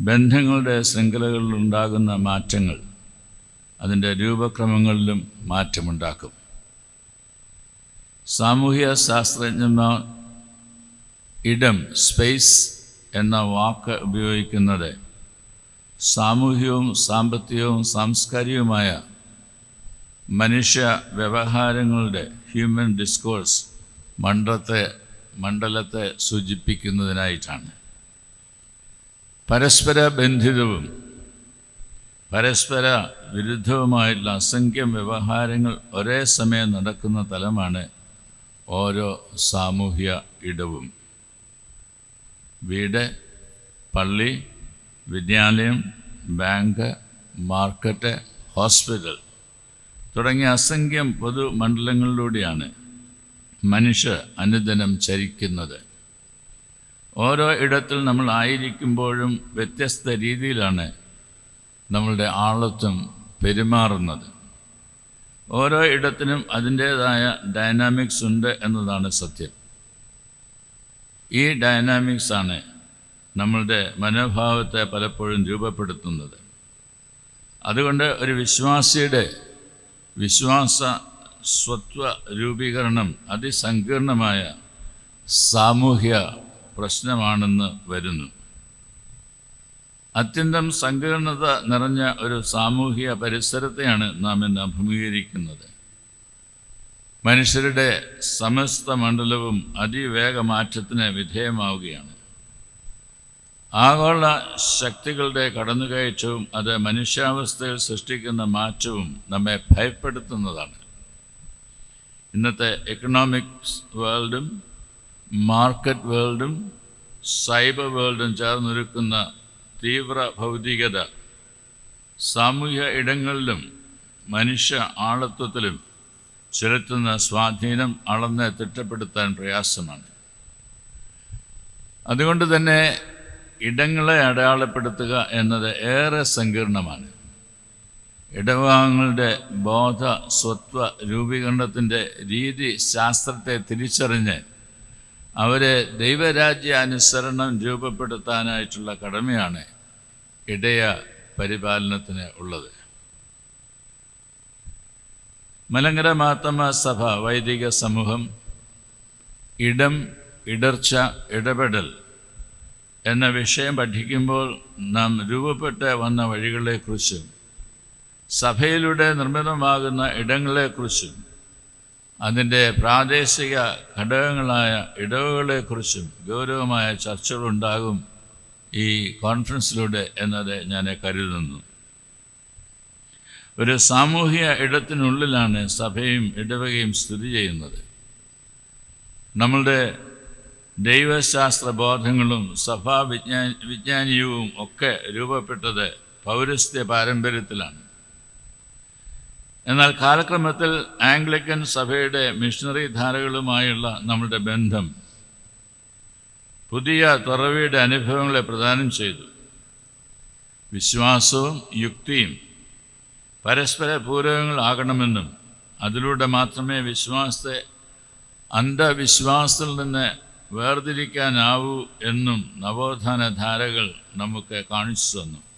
ബന്ധങ്ങളുടെ ശൃംഖലകളിൽ ഉണ്ടാകുന്ന മാറ്റങ്ങൾ അതിന്റെ രൂപക്രമങ്ങളിലും മാറ്റമുണ്ടാക്കും. സാമൂഹ്യ ശാസ്ത്രജ്ഞന്മാർ ഇടം സ്പേസ് എന്ന വാക്ക് ഉപയോഗിക്കുന്നത് സാമൂഹ്യവും സാമ്പത്തികവും സാംസ്കാരികവുമായ മനുഷ്യ വ്യവഹാരങ്ങളുടെ ഹ്യൂമൻ ഡിസ്കോഴ്സ് മണ്ഡലത്തെ മണ്ഡലത്തെ സൂചിപ്പിക്കുന്നതിനായിട്ടാണ്. പരസ്പര ബന്ധിതവും പരസ്പര വിരുദ്ധവുമായിട്ടുള്ള അസംഖ്യം വ്യവഹാരങ്ങൾ ഒരേ സമയം നടക്കുന്ന തലമാണ് ഓരോ സാമൂഹ്യ ഇടവും. വീട് പള്ളി വിദ്യാലയം ബാങ്ക് മാർക്കറ്റ് ഹോസ്പിറ്റൽ തുടങ്ങിയ അസംഖ്യം പൊതുമണ്ഡലങ്ങളിലൂടെയാണ് മനുഷ്യർ അനുദിനം ചരിക്കുന്നത്. ഓരോ ഇടത്തിൽ നമ്മൾ ആയിരിക്കുമ്പോഴും വ്യത്യസ്ത രീതിയിലാണ് നമ്മളുടെ ആളത്വം പെരുമാറുന്നത്. ഓരോ ഇടത്തിനും അതിന്റേതായ ഡൈനാമിക്സ് ഉണ്ട് എന്നതാണ് സത്യം. ഈ ഡൈനാമിക്സ് ആണ് നമ്മളുടെ മനോഭാവത്തെ പലപ്പോഴും രൂപപ്പെടുത്തുന്നത്. അതുകൊണ്ട് ഒരു വിശ്വാസിയുടെ വിശ്വാസ സ്വത്വ രൂപീകരണം അതിസങ്കീർണമായ സാമൂഹ്യ പ്രശ്നമാണെന്ന് വരുന്നു. അത്യന്തം സങ്കീർണത നിറഞ്ഞ ഒരു സാമൂഹിക പരിസരത്തെയാണ് നാം ഇന്ന് അഭിമുഖീകരിക്കുന്നത്. മനുഷ്യരുടെ സമസ്ത മണ്ഡലവും അതിവേഗ മാറ്റത്തിന് വിധേയമാവുകയാണ്. ആഗോള ശക്തികളുടെ കടന്നുകയറ്റവും അത് മനുഷ്യാവസ്ഥയിൽ സൃഷ്ടിക്കുന്ന മാറ്റവും നമ്മെ ഭയപ്പെടുത്തുന്നതാണ്. ഇന്നത്തെ എക്കണോമിക്സ് വേൾഡും മാർക്കറ്റ് വേൾഡും സൈബർ വേൾഡും ചേർന്നൊരുക്കുന്ന തീവ്ര ഭൗതികത സാമൂഹ്യ ഇടങ്ങളിലും മനുഷ്യ ആളത്വത്തിലും ചെലുത്തുന്ന സ്വാധീനം അളന്ന് തിട്ടപ്പെടുത്താൻ പ്രയാസമാണ്. അതുകൊണ്ട് തന്നെ ഇടങ്ങളെ അടയാളപ്പെടുത്തുക എന്നത് ഏറെ സങ്കീർണമാണ്. ഇടവാങ്ങളുടെ ബോധ സ്വത്വ രൂപീകരണത്തിന്റെ രീതി ശാസ്ത്രത്തെ തിരിച്ചറിഞ്ഞ് അവരെ ദൈവരാജ്യ അനുസരണം രൂപപ്പെടുത്താനായിട്ടുള്ള കടമയാണ് ഇടയ പരിപാലനത്തിന് ഉള്ളത്. മലങ്കര മാത്തമ സഭ വൈദിക സമൂഹം ഇടം ഇടർച്ച ഇടപെടൽ എന്ന വിഷയം പഠിക്കുമ്പോൾ നാം രൂപപ്പെട്ട് വന്ന വഴികളെക്കുറിച്ചും സഭയിലൂടെ നിർമ്മിതമാകുന്ന ഇടങ്ങളെക്കുറിച്ചും അതിന്റെ പ്രാദേശിക ഘടകങ്ങളായ ഇടവുകളെക്കുറിച്ചും ഗൗരവമായ ചർച്ചകളുണ്ടാകും ഈ കോൺഫറൻസിലൂടെ എന്നത് ഞാൻ കരുതുന്നു. ഒരു സാമൂഹിക ഇടത്തിനുള്ളിലാണ് സഭയും ഇടവകയും സ്ഥിതി ചെയ്യുന്നത്. നമ്മളുടെ ദൈവശാസ്ത്ര ബോധങ്ങളും സഭാ വിജ്ഞാ വിജ്ഞാനീയവും ഒക്കെ രൂപപ്പെട്ടത് പൗരസ്ത്യ പാരമ്പര്യത്തിലാണ്. എന്നാൽ കാലക്രമത്തിൽ ആംഗ്ലിക്കൻ സഭയുടെ മിഷണറി ധാരകളുമായുള്ള നമ്മുടെ ബന്ധം പുതിയ തുറവിയുടെ അനുഭവങ്ങളെ പ്രദാനം ചെയ്തു. വിശ്വാസവും യുക്തിയും പരസ്പര പൂരകങ്ങളാകണമെന്നും അതിലൂടെ മാത്രമേ വിശ്വാസത്തെ അന്ധവിശ്വാസത്തിൽ നിന്ന് വേർതിരിക്കാനാവൂ എന്നും നവോത്ഥാന ധാരകൾ നമുക്ക് കാണിച്ചു തന്നു.